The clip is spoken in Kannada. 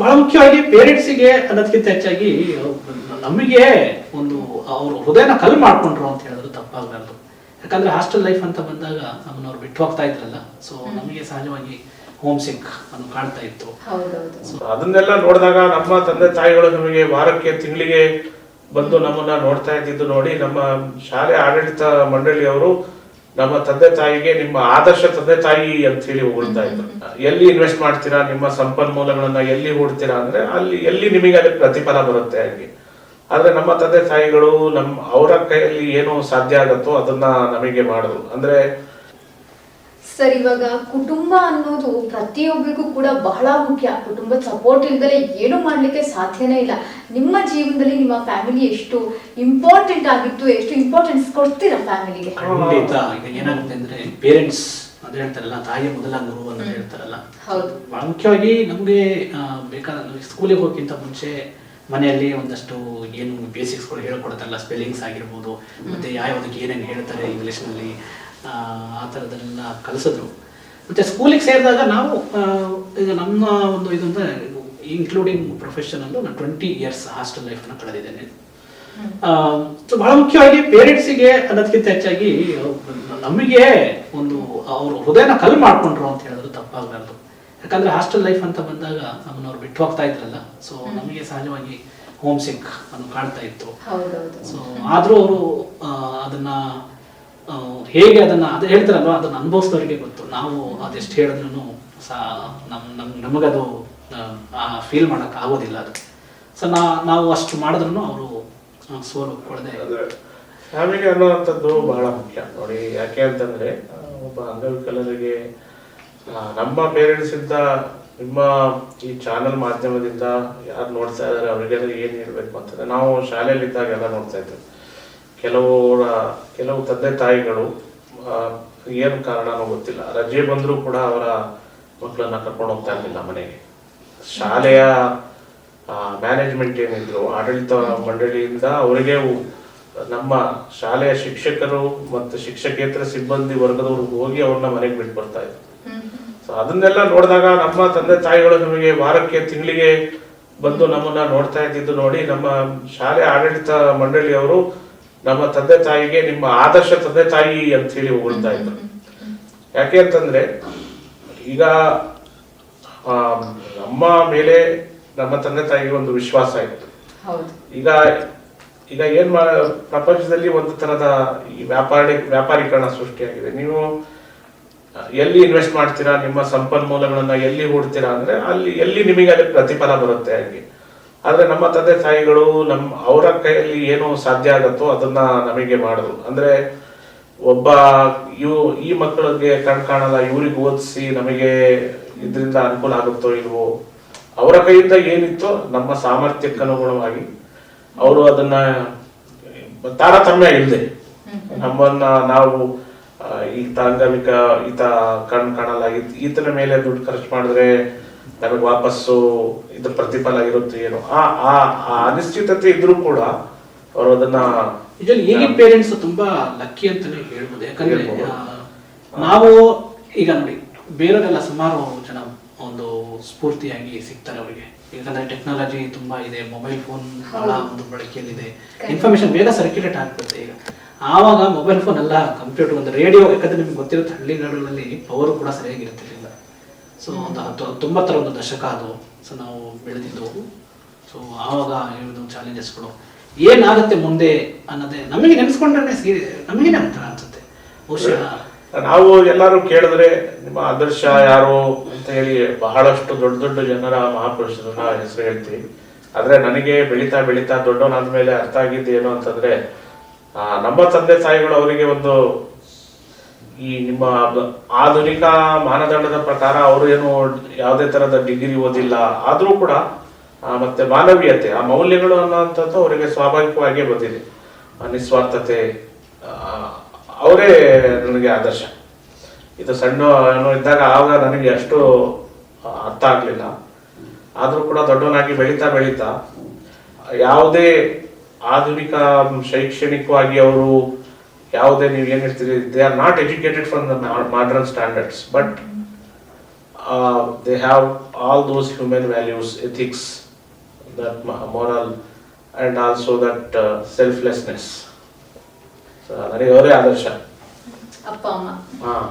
ಬಹಳ ಮುಖ್ಯವಾಗಿ ಪೇರೆಂಟ್ಸಿಗೆ ಅನ್ನೋದಕ್ಕಿಂತ ಹೆಚ್ಚಾಗಿ ನಮಗೆ ಒಂದು ಅವ್ರ ಹೃದಯನ ಕಲ್ ಮಾಡ್ಕೊಂಡ್ರು ಅಂತ ಹೇಳಿದ್ರು ತಪ್ಪಾಗಲಾರ್ದು. ಯಾಕಂದ್ರೆ ಹಾಸ್ಟೆಲ್ ಲೈಫ್ ಅಂತ ಬಂದಾಗ ನಮ್ಮನ್ನವ್ರು ಬಿಟ್ಟು ಹೋಗ್ತಾ ಇದ್ರಲ್ಲ ಸೊ ನಮಗೆ ಸಹಜವಾಗಿ ಹೋಮ್ ಸಿಕ್ ಅನ್ನು ಕಾಣ್ತಾ ಇತ್ತು. ಅದನ್ನೆಲ್ಲ ನೋಡಿದಾಗ ನಮ್ಮ ತಂದೆ ತಾಯಿಗಳು ನಮಗೆ ವಾರಕ್ಕೆ ತಿಂಗಳಿಗೆ ಬಂದು ನಮ್ಮನ್ನ ನೋಡ್ತಾ ಇದ್ದಿದ್ದು ನೋಡಿ ನಮ್ಮ ಶಾಲೆ ಆಡಳಿತ ಮಂಡಳಿಯವರು ನಮ್ಮ ತಂದೆ ತಾಯಿಗೆ ನಿಮ್ಮ ಆದರ್ಶ ತಂದೆ ತಾಯಿ ಅಂತ ಹೇಳಿ ಹೊಗಳ್ತಾ ಇದ್ರು. ಎಲ್ಲಿ ಇನ್ವೆಸ್ಟ್ ಮಾಡ್ತೀರಾ ನಿಮ್ಮ ಸಂಪನ್ಮೂಲಗಳನ್ನ ಎಲ್ಲಿ ಹೂಡ್ತೀರಾ ಅಂದ್ರೆ ಅಲ್ಲಿ ಎಲ್ಲಿ ನಿಮಗೆ ಅದಕ್ಕೆ ಪ್ರತಿಫಲ ಬರುತ್ತೆ ಹಾಗೆ. ಆದ್ರೆ ನಮ್ಮ ತಂದೆ ತಾಯಿಗಳು ನಮ್ಮ ಅವರ ಕೈಯಲ್ಲಿ ಏನು ಸಾಧ್ಯ ಆಗತ್ತೋ ಅದನ್ನ ನಮಗೆ ಮಾಡಿದ್ರು ಅಂದ್ರೆ ಸರ್ ಇವಾಗ ಕುಟುಂಬ ಅನ್ನೋದು ಪ್ರತಿಯೊಬ್ಬರಿಗೂ ಕೂಡ ಬಹಳ ಮುಖ್ಯ. ಕುಟುಂಬದ ಸಪೋರ್ಟ್ ಇಲ್ದಲೆ ಏನು ಮಾಡ್ಲಿಕ್ಕೆ ಸಾಧ್ಯನೇ ಇಲ್ಲ. ನಿಮ್ಮ ಜೀವನದಲ್ಲಿ ನಿಮ್ಮ ಫ್ಯಾಮಿಲಿ ಎಷ್ಟು ಇಂಪಾರ್ಟೆಂಟ್ ಆಗಿತ್ತು ಎಷ್ಟು ಇಂಪಾರ್ಟೆನ್ಸ್ ಕೊಡ್ತೀರಾ ಫ್ಯಾಮಿಲಿಗೆ ಖಂಡಿತ. ಈಗ ಏನಾಗುತ್ತೆ ಅಂದ್ರೆ ಪೇರೆಂಟ್ಸ್ ಅಂತ ಹೇಳ್ತಾರಲ್ಲ ತಾಯಿಯ ಮೊದಲ ಗುರು ಅಂತ ಹೇಳ್ತಾರಲ್ಲ. ಹೌದು. ಬಹಳ ಮುಖ್ಯವಾಗಿ ನಮಗೆ ಬೇಕಾದ ಸ್ಕೂಲಿಗೆ ಹೋಗೋಕ್ಕಿಂತ ಮುಂಚೆ ಮನೆಯಲ್ಲಿ ಒಂದಷ್ಟು ಏನು ಬೇಸಿಕ್ಸ್ಗಳು ಹೇಳ್ಕೊಡ್ತಾರಲ್ಲ ಸ್ಪೆಲ್ಲಿಂಗ್ಸ್ ಆಗಿರ್ಬೋದು ಮತ್ತೆ ಯಾವ್ದಕ್ಕೆ ಏನೇನು ಹೇಳ್ತಾರೆ ಇಂಗ್ಲೀಷ್ನಲ್ಲಿ ಆ ಥರದ್ದೆಲ್ಲ ಕಲಿಸಿದ್ರು. ಮತ್ತೆ ಸ್ಕೂಲಿಗೆ ಸೇರಿದಾಗ ನಾವು ಈಗ ನಮ್ಮ ಒಂದು ಇದು ಅಂದ್ರೆ ಇನ್ಕ್ಲೂಡಿಂಗ್ ಪ್ರೊಫೆಷನಲ್ಲು ನಾನು ಟ್ವೆಂಟಿ ಇಯರ್ಸ್ ಹಾಸ್ಟೆಲ್ ಲೈಫ್ನ ಕಳೆದಿದ್ದೇನೆ. ಸೊ ಭಾಳ ಬಹಳ ಮುಖ್ಯವಾಗಿ ಪೇರೆಂಟ್ಸಿಗೆ ಅನ್ನೋದಕ್ಕಿಂತ ಹೆಚ್ಚಾಗಿ ನಮಗೆ ಒಂದು ಅವರು ಹೃದಯನ ಕಲ್ ಮಾಡ್ಕೊಂಡ್ರು ಅಂತ ಹೇಳಿದ್ರು ತಪ್ಪಾಗಲಾರ್ದು. ಯಾಕಂದ್ರೆ ಹಾಸ್ಟೆಲ್ ಲೈಫ್ ಅಂತ ಬಂದಾಗ ನಮ್ಮನ್ನವ್ರು ಬಿಟ್ಟು ಹೋಗ್ತಾ ಇದ್ರಲ್ಲ ಸೊ ನಮಗೆ ಸಹಜವಾಗಿ ಹೋಮ್ ಸಿಕ್ ಅನ್ನು ಕಾಣ್ತಾ ಇತ್ತು. ಸೊ ಆದರೂ ಅವರು ಅದನ್ನ ಹೇಗೆ ಅದನ್ನ ಅದು ಹೇಳ್ತಾರಲ್ವ, ಅದನ್ನ ಅನುಭವಿಸಿದವರಿಗೆ ಗೊತ್ತು. ನಾವು ಅದೆಷ್ಟು ಹೇಳಿದ್ರು ಸಹ ನಮ್ ನಮ್, ನಮಗದು ಫೀಲ್ ಮಾಡಕ್ ಆಗೋದಿಲ್ಲ ಅದು ಸೊ ನಾ, ನಾವು ಅಷ್ಟು ಮಾಡಿದ್ರು ಅವರು ಸೋಲು ಕೊಡದೆ ಫ್ಯಾಮಿಲಿ ಅನ್ನುವಂಥದ್ದು ಬಹಳ ಮುಖ್ಯ. ನೋಡಿ, ಯಾಕೆ ಅಂತಂದ್ರೆ ಒಬ್ಬ ಅಂಗವಿಕಲರಿಗೆ ನಮ್ಮ ಪೇರೆಂಟ್ಸ್ ಇಂದ ನಿಮ್ಮ ಈ ಚಾನಲ್ ಮಾಧ್ಯಮದಿಂದ ಯಾರು ನೋಡ್ತಾ ಇದಾರೆ ಅವರಿಗೆಲ್ಲ ಏನ್ ಹೇಳ್ಬೇಕು ಅಂತಂದ್ರೆ, ನಾವು ಶಾಲೆಯಲ್ಲಿ ಇದ್ದಾಗ ಎಲ್ಲ ನೋಡ್ತಾ ಇದ್ವಿ. ಕೆಲವರ ಕೆಲವು ತಂದೆ ತಾಯಿಗಳು ಏನು ಕಾರಣನೋ ಗೊತ್ತಿಲ್ಲ. ರಜೆ ಬಂದರೂ ಕೂಡ ಅವರ ಮಕ್ಕಳನ್ನ ಕರ್ಕೊಂಡು ಹೋಗ್ತಾ ಇರ್ಲಿಲ್ಲ ಮನೆಗೆ. ಶಾಲೆಯ ಮ್ಯಾನೇಜ್ಮೆಂಟ್ ಏನಿದ್ರು, ಆಡಳಿತ ಮಂಡಳಿಯಿಂದ ಅವರಿಗೆ ನಮ್ಮ ಶಾಲೆಯ ಶಿಕ್ಷಕರು ಮತ್ತು ಶಿಕ್ಷಕೇತರ ಸಿಬ್ಬಂದಿ ವರ್ಗದವರು ಹೋಗಿ ಅವ್ರನ್ನ ಮನೆಗೆ ಬಿಟ್ಟು ಬರ್ತಾ ಇದ್ರು. ಸೊ ಅದನ್ನೆಲ್ಲ ನೋಡಿದಾಗ ನಮ್ಮ ತಂದೆ ತಾಯಿಗಳು ನಮಗೆ ವಾರಕ್ಕೆ, ತಿಂಗಳಿಗೆ ಬಂದು ನಮ್ಮನ್ನ ನೋಡ್ತಾ ಇದ್ದಿದ್ದು ನೋಡಿ ನಮ್ಮ ಶಾಲೆ ಆಡಳಿತ ಮಂಡಳಿಯವರು ನಮ್ಮ ತಂದೆ ತಾಯಿಗೆ ನಿಮ್ಮ ಆದರ್ಶ ತಂದೆ ತಾಯಿ ಅಂತ ಹೇಳಿ ಹೊಗಳ್ತಾ ಇದ್ರು. ಯಾಕೆ ಅಂತಂದ್ರೆ ಈಗ ನಮ್ಮ ಮೇಲೆ ನಮ್ಮ ತಂದೆ ತಾಯಿಗೆ ಒಂದು ವಿಶ್ವಾಸ ಇತ್ತು. ಈಗ ಈಗ ಏನ್ ಪ್ರಪಂಚದಲ್ಲಿ ಒಂದು ತರದ ಈ ವ್ಯಾಪಾರಿ ವ್ಯಾಪಾರೀಕರಣ ಸೃಷ್ಟಿಯಾಗಿದೆ. ನೀವು ಎಲ್ಲಿ ಇನ್ವೆಸ್ಟ್ ಮಾಡ್ತೀರಾ ನಿಮ್ಮ ಸಂಪನ್ಮೂಲಗಳನ್ನ ಎಲ್ಲಿ ಹೂಡ್ತೀರಾ ಅಂದ್ರೆ ಅಲ್ಲಿ ಎಲ್ಲಿ ನಿಮಗೆ ಅದಕ್ಕೆ ಪ್ರತಿಫಲ ಬರುತ್ತೆ ಹಾಗೆ. ಆದ್ರೆ ನಮ್ಮ ತಂದೆ ತಾಯಿಗಳು ನಮ್ಮ ಅವರ ಕೈಯಲ್ಲಿ ಏನು ಸಾಧ್ಯ ಆಗತ್ತೋ ಅದನ್ನ ನಮಗೆ ಮಾಡಿದ್ರು ಅಂದ್ರೆ ಒಬ್ಬ ಇವು ಈ ಮಕ್ಕಳಿಗೆ ಕಣ್ ಕಾಣಲ್ಲ ಇವ್ರಿಗೆ ಓದಿಸಿ ನಮಗೆ ಇದರಿಂದ ಅನುಕೂಲ ಆಗುತ್ತೋ ಇಲ್ವೋ ಅವರ ಕೈಯಿಂದ ಏನಿತ್ತೋ ನಮ್ಮ ಸಾಮರ್ಥ್ಯಕ್ಕೆ ಅನುಗುಣವಾಗಿ ಅವರು ಅದನ್ನ ತಾರತಮ್ಯ ಇಲ್ಲದೆ ನಮ್ಮನ್ನ ನಾವು ಈ ಈತ ಅಂಗವಿಕ ಈತ ಕಣ್ ಕಾಣಲ್ಲ ಈತ- ಈತನ ಮೇಲೆ ದುಡ್ಡು ಖರ್ಚು ಮಾಡಿದ್ರೆ ನಮಗೆ ವಾಪಸ್ಸು ಇದು ಪ್ರತಿಫಲ ಇರುತ್ತೆ ಏನು. ಆ ಆ ಆ ಅನಿಶ್ಚಿತತೆ ಇದ್ರೂ ಕೂಡ ಅವರು ಅದನ್ನ ನಿಜವಾಗಿ ಈಗಿನ ಪೇರೆಂಟ್ಸ್ ತುಂಬಾ ಲಕ್ಕಿ ಅಂತಾನೆ ಹೇಳ್ಬೋದು. ಯಾಕಂದ್ರೆ ನಾವು ಈಗ ನೋಡಿ ಬೇರೆಯವರೆಲ್ಲ ಸುಮಾರು ಜನ ಒಂದು ಸ್ಫೂರ್ತಿಯಾಗಿ ಸಿಗ್ತಾರೆ ಅವರಿಗೆ. ಯಾಕಂದ್ರೆ ಟೆಕ್ನಾಲಜಿ ತುಂಬಾ ಇದೆ ಮೊಬೈಲ್ ಫೋನ್ ಬಹಳ ಒಂದು ಬಳಕೆಯಲ್ಲಿದೆ. ಇನ್ಫಾರ್ಮೇಶನ್ ಬೇಗ ಸರ್ಕ್ಯುಲೇಟ್ ಆಗ್ತದೆ ಈಗ. ಆವಾಗ ಮೊಬೈಲ್ ಫೋನ್ ಎಲ್ಲ ಕಂಪ್ಯೂಟರ್ ಒಂದು ರೇಡಿಯೋ ಯಾಕಂದ್ರೆ ನಿಮ್ಗೆ ಗೊತ್ತಿರುತ್ತೆ ಹಳ್ಳಿಗಳಲ್ಲಿ ಪವರ್ ಕೂಡ ಸರಿಯಾಗಿರ್ತಿರ್ಲಿಲ್ಲ ಸೊ ಒಂದು ಹತ್ತು ಒಂದು ದಶಕ ಅದು. ಸೊ ನಾವು ಬೆಳೆದಿದ್ದು. ಸೊ ಆವಾಗ ಇರೋದು ಚಾಲೆಂಜಸ್ಗಳು ಏನಾಗುತ್ತೆ ಮುಂದೆ ಅನ್ನೋದೇ ನಮಗೆ ನೆನೆಸ್ಕೊಂಡ್ರೆ ಸೀರಿ, ನಮಗೇನೆ ಒಂಥರ ಅನ್ಸುತ್ತೆ. ಬಹುಶಃ ನಾವು ಎಲ್ಲರೂ ಕೇಳಿದ್ರೆ ನಿಮ್ಮ ಆದರ್ಶ ಯಾರು ಅಂತ ಹೇಳಿ ಬಹಳಷ್ಟು ದೊಡ್ಡ ದೊಡ್ಡ ಜನರ ಮಹಾಪುರುಷರನ್ನ ಹೆಸರು ಹೇಳ್ತೀವಿ. ಆದ್ರೆ ನನಗೆ ಬೆಳೀತಾ ಬೆಳೀತಾ ದೊಡ್ಡವನಾದ್ಮೇಲೆ ಅರ್ಥ ಆಗಿದ್ದು ಏನು ಅಂತಂದ್ರೆ ನಮ್ಮ ತಂದೆ ತಾಯಿಗಳು ಅವರಿಗೆ ಒಂದು ಈ ನಿಮ್ಮ ಆಧುನಿಕ ಮಾನದಂಡದ ಪ್ರಕಾರ ಅವರು ಏನು ಯಾವುದೇ ತರದ ಡಿಗ್ರಿ ಓದಿಲ್ಲ ಆದರೂ ಕೂಡ ಮತ್ತೆ ಮಾನವೀಯತೆ, ಆ ಮೌಲ್ಯಗಳು ಅನ್ನೋಂಥದ್ದು ಅವರಿಗೆ ಸ್ವಾಭಾವಿಕವಾಗಿಯೇ ಬಂದಿದೆ. ನಿಸ್ವಾರ್ಥತೆ ಅವರೇ ನನಗೆ ಆದರ್ಶ. ಇದು ಸಣ್ಣ ಏನೋ ಇದ್ದಾಗ ಆಗ ನನಗೆ ಅಷ್ಟು ಅರ್ಥ ಆಗಲಿಲ್ಲ. ಆದರೂ ಕೂಡ ದೊಡ್ಡವನಾಗಿ ಬೆಳೀತಾ ಬೆಳೀತಾ, ಯಾವುದೇ ಆಧುನಿಕ ಶೈಕ್ಷಣಿಕವಾಗಿ ಅವರು ಯಾವುದೇ ನೀವು ಏನ್ ಹೇಳ್ತೀರಿ they are not educated from the modern standards but uh, they have all those human values, ethics, that mo- moral, and also that uh, selflessness. So, ನನಗೆ ಅವರೇ ಆದರ್ಶ ಅಪ್ಪ ಅಮ್ಮ ಹಾಂ